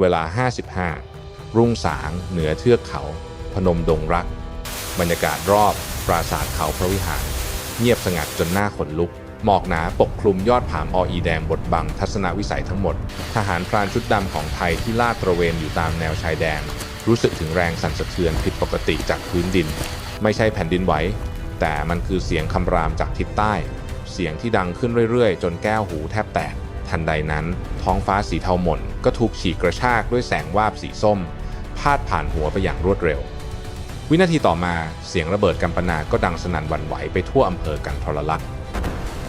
เวลา 55 รุ่งสางเหนือเทือกเขา พนมดงรัก บรรยากาศรอบปราสาทเขาพระวิหาร เงียบสงัดจนหน้าขนลุก หมอกหนาปกคลุมยอดผามออีแดงบดบังทัศนวิสัยทั้งหมด ทหารพรานชุดดำของไทยที่ลาดตระเวนอยู่ตามแนวชายแดน รู้สึกถึงแรงสั่นสะเทือนผิดปกติจากพื้นดิน ไม่ใช่แผ่นดินไหวแต่มันคือเสียงคำรามจากทิศใต้ เสียงที่ดังขึ้นเรื่อยๆ จนแก้วหูแทบแตก ทันใดนั้น ท้องฟ้าสีเทาหม่นก็ถูกฉีกกระชากด้วยแสงวาบสีส้ม พาดผ่านหัวไปอย่างรวดเร็ว วินาทีต่อมาเสียงระเบิดกำปนาก็ดังสนั่นหวั่นไหวไปทั่วอำเภอกันทรลักษณ์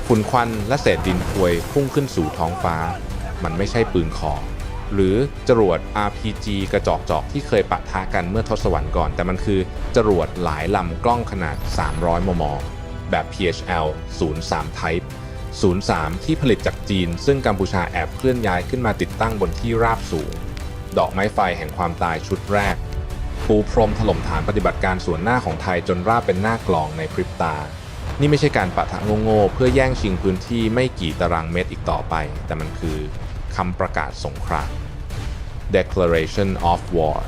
ฝุ่นควันและเศษดินพวยพุ่งขึ้นสู่ท้องฟ้า มันไม่ใช่ปืนคอหรือจรวด RPG กระจอกจอกที่เคยปะทะกันเมื่อทศวรรษก่อน แต่มันคือจรวดหลายลำกล้องขนาด 300 มม แบบ PHL 03 Type 03 ที่ผลิตจากจีน ซึ่งกัมพูชาแอบเคลื่อนย้ายขึ้นมาติดตั้งบนที่ราบสูง ดอกไม้ไฟแห่งความตายชุดแรก ปูพรมถล่มฐานปฏิบัติการส่วนหน้าของไทยจนราบเป็นหน้ากลองในพริบตา นี่ไม่ใช่การปะทะโง่ๆเพื่อแย่งชิงพื้นที่ไม่กี่ตารางเมตรอีกต่อไป แต่มันคือคำประกาศสงคราม Declaration of War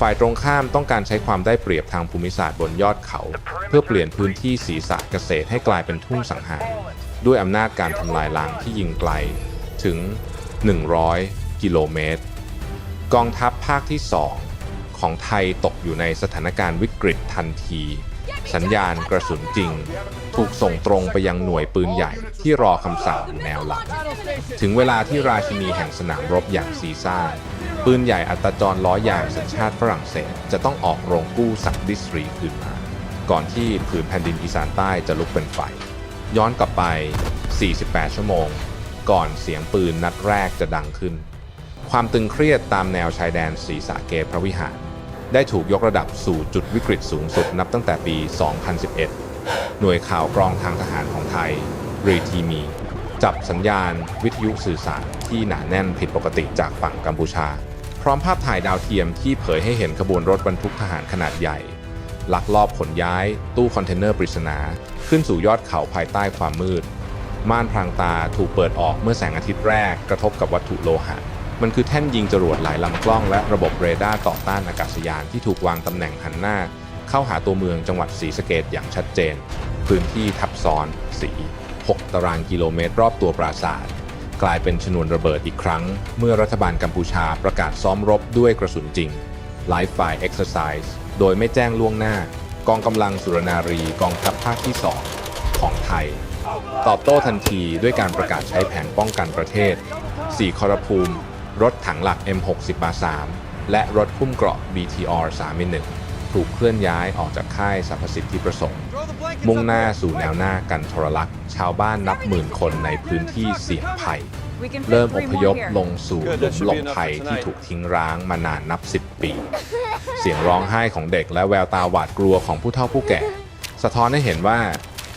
ฝ่ายตรงข้ามต้องการใช้ความได้เปรียบทางภูมิศาสตร์บนยอดเขา เพื่อเปลี่ยนพื้นที่ศีรษะเกษตรให้กลายเป็นทุ่งสังหาร ด้วยอำนาจการทำลายล้างที่ยิงไกลถึง 100 กิโลเมตร กองทัพภาคที่ 2 ของไทยตกอยู่ในสถานการณ์วิกฤตทันที สัญญาณกระสุนจริง ถูกส่งตรงไปยังหน่วยปืนใหญ่ที่รอคำสั่งอยู่แนวหลังถึงเวลาที่ราชินีแห่งสนามรบอย่างซีซ่า ปืนใหญ่อัตราจรล้อยางสัญชาติฝรั่งเศส จะต้องออกโรงกู้สักดิสรีคืนมา ก่อนที่ผืนแผ่นดินอีสานใต้จะลุกเป็นไฟ ย้อนกลับไป 48 ชั่วโมง ก่อนเสียงปืนนัดแรกจะดังขึ้น ความตึงเครียดตามแนวชายแดนศรีสะเกพระวิหาร ได้ถูกยกระดับสู่จุดวิกฤตสูงสุดนับตั้งแต่ปี 2011 หน่วยข่าวกรองทางทหารของไทยรีทีมี จับสัญญาณวิทยุสื่อสารที่หนาแน่นผิดปกติจากฝั่งกัมพูชา พร้อมภาพถ่ายดาวเทียมที่เผยให้เห็นขบวนรถบรรทุกทหารขนาดใหญ่ ลักลอบขนย้าย ตู้คอนเทนเนอร์ปริศนา ขึ้นสู่ยอดเขาภายใต้ความมืด ม่านพรางตาถูกเปิดออกเมื่อแสงอาทิตย์แรกกระทบกับวัตถุโลหะ มันคือแท่นยิงจรวดหลายลำกล้องและระบบเรดาร์ต่อต้านอากาศยานที่ถูกวางตำแหน่งหันหน้า เข้าหาตัวเมืองจังหวัดศรีสะเกดอย่างชัดเจน พื้นที่ทับซ้อนสี 6 ตารางกิโลเมตรรอบตัวปราสาทกลายเป็นชนวนระเบิดอีกครั้ง เมื่อรัฐบาลกัมพูชาประกาศซ้อมรบด้วยกระสุนจริง Live Fire Exercise โดยไม่แจ้งล่วงหน้า กองกำลังสุรนารีกองทัพภาคที่ 2 ของไทย ตอบโต้ทันทีด้วยการประกาศใช้แผนป้องกันประเทศ 4 คอรภูมิ รถถังหลัก M60 บา3และรถพุ่มเกราะ BTR 3ถูกเคลื่อนย้ายออกจากค่ายสรรพสิทธิประสงค์ มุ่งหน้าสู่แนวหน้ากันทรลักษณ์ชาวบ้านนับหมื่นคนในพื้นที่เสี่ยงภัย เริ่มอพยพลงสู่หลุมหลบภัยที่ถูกทิ้งร้างมานานนับ10ปี เสียงร้องไห้ของเด็กและแววตาหวาดกลัวของผู้เฒ่าผู้แก่ สะท้อนให้เห็นว่า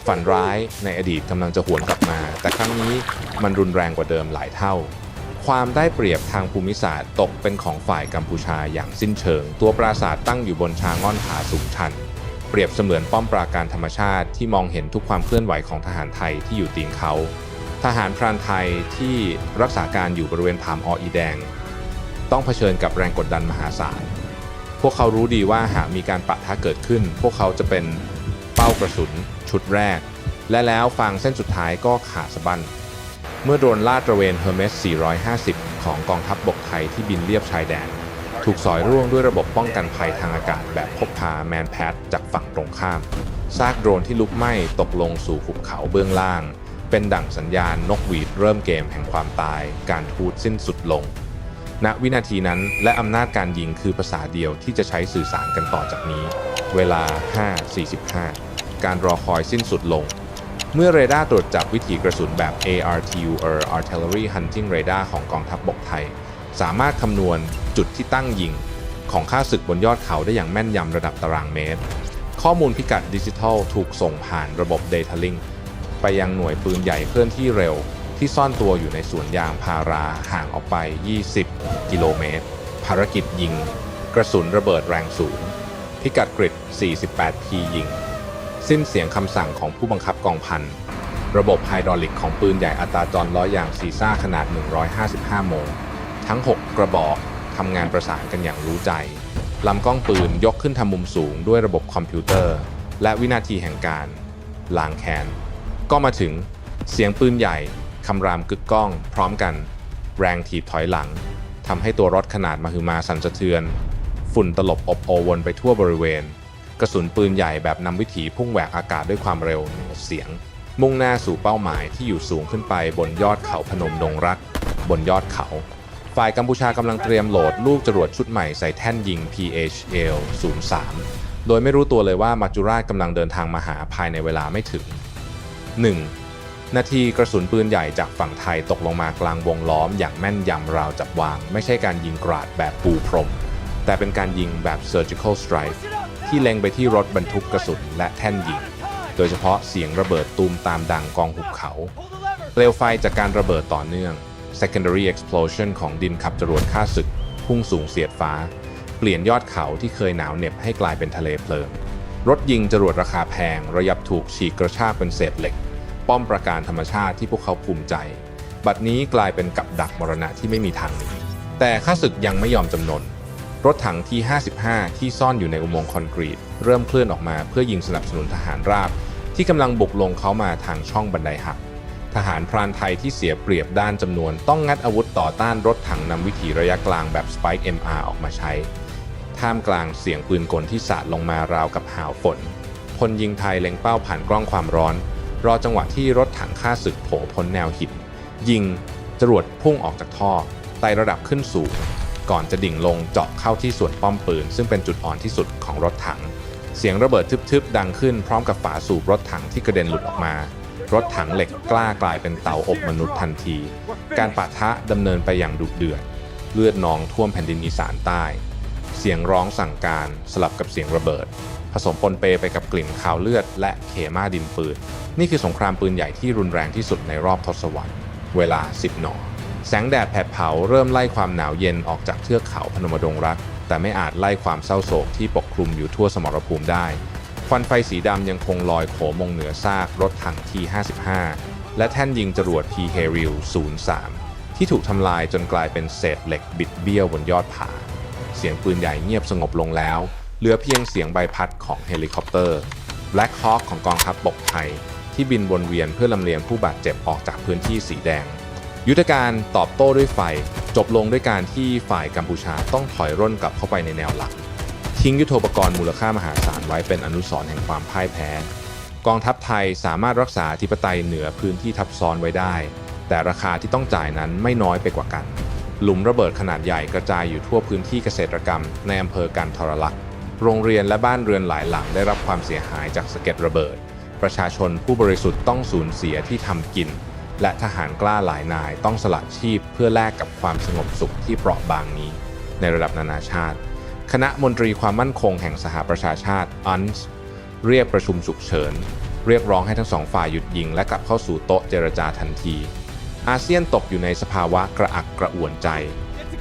ฝันร้ายในอดีตกำลังจะหวนกลับมา แต่ครั้งนี้มันรุนแรงกว่าเดิมหลายเท่า ความได้เปรียบทางภูมิศาสตร์ตกเป็นของฝ่ายกัมพูชาอย่างสิ้นเชิง ตัวปราสาทตั้งอยู่บนชาง่อนผาสูงชัน เปรียบเสมือนป้อมปราการธรรมชาติที่มองเห็นทุกความเคลื่อนไหวของทหารไทยที่อยู่ตีนเขา ทหารพรานไทยที่รักษาการอยู่บริเวณผามออีแดง ต้องเผชิญกับแรงกดดันมหาศาล พวกเขารู้ดีว่าหากมีการปะทะเกิดขึ้น พวกเขาจะเป็นเป้ากระสุน ชุดแรก และแล้วฟางเส้นสุดท้ายก็ขาดสะบั้นเมื่อโดรนลาดตระเวน Hermes 450 ของกองทัพบบกไทยที่บินเลียบชายแดน ถูกสอยร่วงด้วยระบบป้องกันภัยทางอากาศแบบพกพาแมนแพดจากฝั่งตรงข้าม ซากโดรนที่ลุกไหม้ตกลงสู่หุบเขาเบื้องล่าง เป็นดั่งสัญญาณนกหวีดเริ่มเกมแห่งความตาย การทูตสิ้นสุดลง ณวินาทีนั้นและอำนาจการยิงคือภาษาเดียวที่จะใช้สื่อสารกันต่อจากนี้ เวลา 5.45 การรอคอยสิ้นสุดลง เมื่อเรดาร์ตรวจจับวิถีกระสุนแบบ ARTUR Artillery Hunting Radar ของกองทัพบบกไทย สามารถคำนวณจุดที่ตั้งยิง ของค่าศึกบนยอดเขาได้อย่างแม่นยำระดับตารางเมตร ข้อมูลพิกัดดิจิทัลถูกส่งผ่านระบบ Data Link ไปยังหน่วยปืนใหญ่เคลื่อนที่เร็ว ที่ซ่อนตัวอยู่ในสวนยางพาราห่างออกไป 20 กิโลเมตร ภารกิจยิง กระสุนระเบิดแรงสูง พิกัดกริด 48 P ยิง สิ้นเสียงคำสั่งของผู้บังคับกองพัน ระบบไฮดรอลิกของปืนใหญ่อัตราจรล้อยางซีซ่าขนาด 155 โมง ทั้ง 6 กระบอกทำงานประสานกันอย่างรู้ใจลำกล้องปืนยกขึ้นทำมุมสูงด้วยระบบคอมพิวเตอร์ และวินาทีแห่งการล้างแค้น ก็มาถึงเสียงปืนใหญ่คำรามกึกก้อง พร้อมกัน แรงถีบถอยหลังทำให้ตัวรถขนาดมหึมาสั่นสะเทือน ฝุ่นตลบอบโอวนไปทั่วบริเวณ กระสุนปืนใหญ่แบบนำวิถีพุ่งแหวกอากาศด้วยความเร็วเหนือเสียง มุ่งหน้าสู่เป้าหมายที่อยู่สูงขึ้นไปบนยอดเขาพนมดงรัก บนยอดเขา ฝ่ายกัมพูชากำลังเตรียมโหลดลูกจรวดชุดใหม่ใส่แท่นยิง PHL 03โดยไม่รู้ตัวเลยว่ามัจจุราชกำลังเดินทางมาหาภายในเวลาไม่ถึง 1. นาทีกระสุนปืนใหญ่จากฝั่งไทยตกลงมากลางวงล้อมอย่างแม่นยำราวจับวาง ไม่ใช่การยิงกราดแบบปูพรม แต่เป็นการยิงแบบ surgical strike ที่เล็งไปที่รถบรรทุกกระสุนและแท่นยิง โดยเฉพาะเสียงระเบิดตูมตามดังกองหุบเขาเปลวไฟจากการระเบิดต่อเนื่อง secondary explosion ของดินขับจรวดฆ่าศึก พุ่งสูงเสียดฟ้า เปลี่ยนยอดเขาที่เคยหนาวเหน็บให้กลายเป็นทะเลเพลิง รถยิงจรวดราคาแพง ระยับถูกฉีกกระชากเป็นเศษเหล็ก ป้อมประการธรรมชาติที่พวกเขาภูมิใจ บัดนี้กลายเป็นกับดักมรณะที่ไม่มีทางหนีแต่ข้าศึกยังไม่ยอมจำนน รถถังที่ 55 ที่ซ่อนอยู่ในอุโมงค์คอนกรีต เริ่มเคลื่อนออกมาเพื่อยิงสนับสนุนทหารราบ ที่กำลังบุกลงเขามาทางช่องบันไดหัก ทหารพรานไทยที่เสียเปรียบด้านจำนวน ต้องงัดอาวุธต่อต้านรถถังนำวิถีระยะกลางแบบ Spike MR ออกมาใช้ ท่ามกลางเสียงปืนกลที่สาดลงมาราวกับหาวฝน พลยิงไทยเล็งเป้าผ่านกล้องความร้อน รอจังหวะที่รถถังฆ่าศึกโผล่พ้นแนวหิน ยิง จรวดพุ่งออกจากท่อไต่ระดับขึ้นสูง ก่อนจะดิ่งลงเจาะเข้าที่ส่วนป้อมปืน ซึ่งเป็นจุดอ่อนที่สุดของรถถัง เสียงระเบิดทึบๆดังขึ้นพร้อมกับฝาสูบรถถังที่กระเด็นหลุดออกมา รถถังเหล็กกล้ากลายเป็นเตาอบมนุษย์ทันที การปะทะดำเนินไปอย่างดุเดือด เลือดนองท่วมแผ่นดินอีสานใต้ สียงร้องสั่งการสลับกับเสียงระเบิด ผสมปนเปไปกับกลิ่นคาวเลือด และเขม่าดินปืน นี่คือสงครามปืนใหญ่ที่รุนแรงที่สุดในรอบทศวรรษ เวลา 10หนอแสงแดดแผดเผาเริ่มไล่ความหนาวเย็นออกจากเทือกเขาพนมดงรัก แต่ไม่อาจไล่ความเศร้าโศกที่ปกคลุมอยู่ทั่วสมรภูมิได้ ควันไฟสีดำยังคงลอยโขมงเหนือซากรถถัง T55 และแท่นยิงจรวด p h r i l 03ที่ถูกทำลายจนกลายเป็นเศษเหล็กบิดเบี้ยวบนยอดผา เสียงปืนใหญ่เงียบสงบลงแล้ว เหลือเพียงเสียงใบพัดของเฮลิคอปเตอร์ Black Hawk ของกองทัพบกไทย ที่บินวนเวียนเพื่อลำเลียงผู้บาดเจ็บออกจากพื้นที่สีแดง ยุทธการตอบโต้ด้วยไฟ จบลงด้วยการที่ฝ่ายกัมพูชาต้องถอยร่นกลับเข้าไปในแนวหลัก ทิ้งยุทโธปกรณ์มูลค่ามหาศาลไว้เป็นอนุสรณ์แห่งความพ่ายแพ้ กองทัพไทยสามารถรักษาธิปไตยเหนือพื้นที่ทับซ้อนไว้ได้ แต่ราคาที่ต้องจ่ายนั้นไม่น้อยไปกว่ากัน หลุมระเบิดขนาดใหญ่กระจายอยู่ทั่วพื้นที่เกษตรกรรมในอำเภอกันทรลักษณ์โรงเรียนและบ้านเรือนหลายหลังได้รับความเสียหายจากสะเก็ดระเบิด ประชาชนผู้บริสุทธิ์ต้องสูญเสียที่ทำกิน และทหารกล้าหลายนายต้องสละชีพเพื่อแลกกับความสงบสุขที่เปราะบางนี้ ในระดับนานาชาติ คณะมนตรีความมั่นคงแห่งสหประชาชาติ UNS เรียกประชุมฉุกเฉิน เรียกร้องให้ทั้งสองฝ่ายหยุดยิงและกลับเข้าสู่โต๊ะเจรจาทันที อาเซียนตกอยู่ในสภาวะกระอักกระอ่วนใจ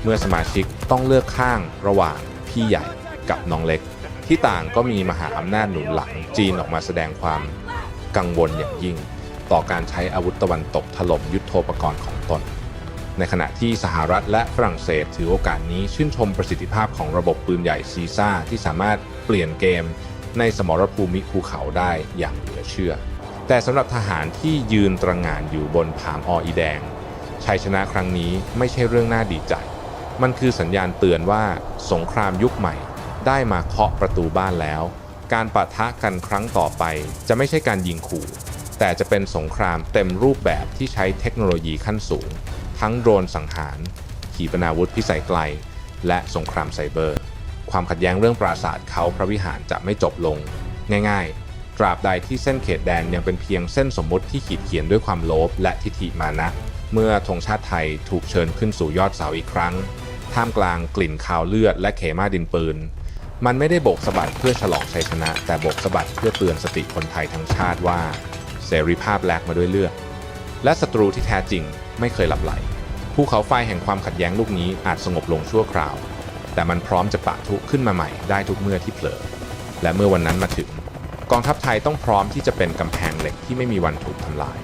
เมื่อสมาชิกต้องเลือกข้างระหว่างพี่ใหญ่กับน้องเล็ก ที่ต่างก็มีมหาอำนาจหนุนหลังจีนออกมาแสดงความกังวลอย่างยิ่ง ต่อการใช้อาวุธตะวันตกถล่มยุทโธปกรณ์ของตน ในขณะที่สหรัฐและฝรั่งเศสถือโอกาสนี้ชื่นชมประสิทธิภาพของระบบปืนใหญ่ซีซ่าที่สามารถเปลี่ยนเกมในสมรภูมิภูเขาได้อย่างเหลือเชื่อ แต่สำหรับทหารที่ยืนตระหง่านอยู่บนผามออีแดง ชัยชนะครั้งนี้ไม่ใช่เรื่องน่าดีใจ มันคือสัญญาณเตือนว่าสงครามยุคใหม่ ได้มาเคาะประตูบ้านแล้ว การปะทะกันครั้งต่อไป จะไม่ใช่การยิงขู่ แต่จะเป็นสงครามเต็มรูปแบบที่ใช้เทคโนโลยีขั้นสูง ทั้งโดรนสังหาร ขีปนาวุธพิสัยไกล และสงครามไซเบอร์ ความขัดแย้งเรื่องปราสาทเขาพระวิหารจะไม่จบลง ง่าย ๆ ตราบใดที่เส้นเขตแดนยังเป็นเพียงเส้นสมมติที่ขีดเขียนด้วยความโลภและทิฐิมานะ เมื่อธงชาติไทยถูกเชิญขึ้นสู่ยอดเสาอีกครั้ง ท่ามกลางกลิ่นคาวเลือดและเขม่าดินปืน มันไม่ได้โบกสะบัดเพื่อฉลองชัยชนะ แต่โบกสะบัดเพื่อเตือนสติคนไทยทั้งชาติว่า เสรีภาพแลกมาด้วยเลือด และศัตรูที่แท้จริงไม่เคยหลับไหลภูเขาไฟแห่งความขัดแย้งลูกนี้อาจสงบลงชั่วคราว แต่มันพร้อมจะปะทุขึ้นมาใหม่ได้ทุกเมื่อที่เผลอและเมื่อวันนั้นมาถึง กองทัพไทยต้องพร้อมที่จะเป็นกำแพงเหล็กที่ไม่มีวันถูกทำลาย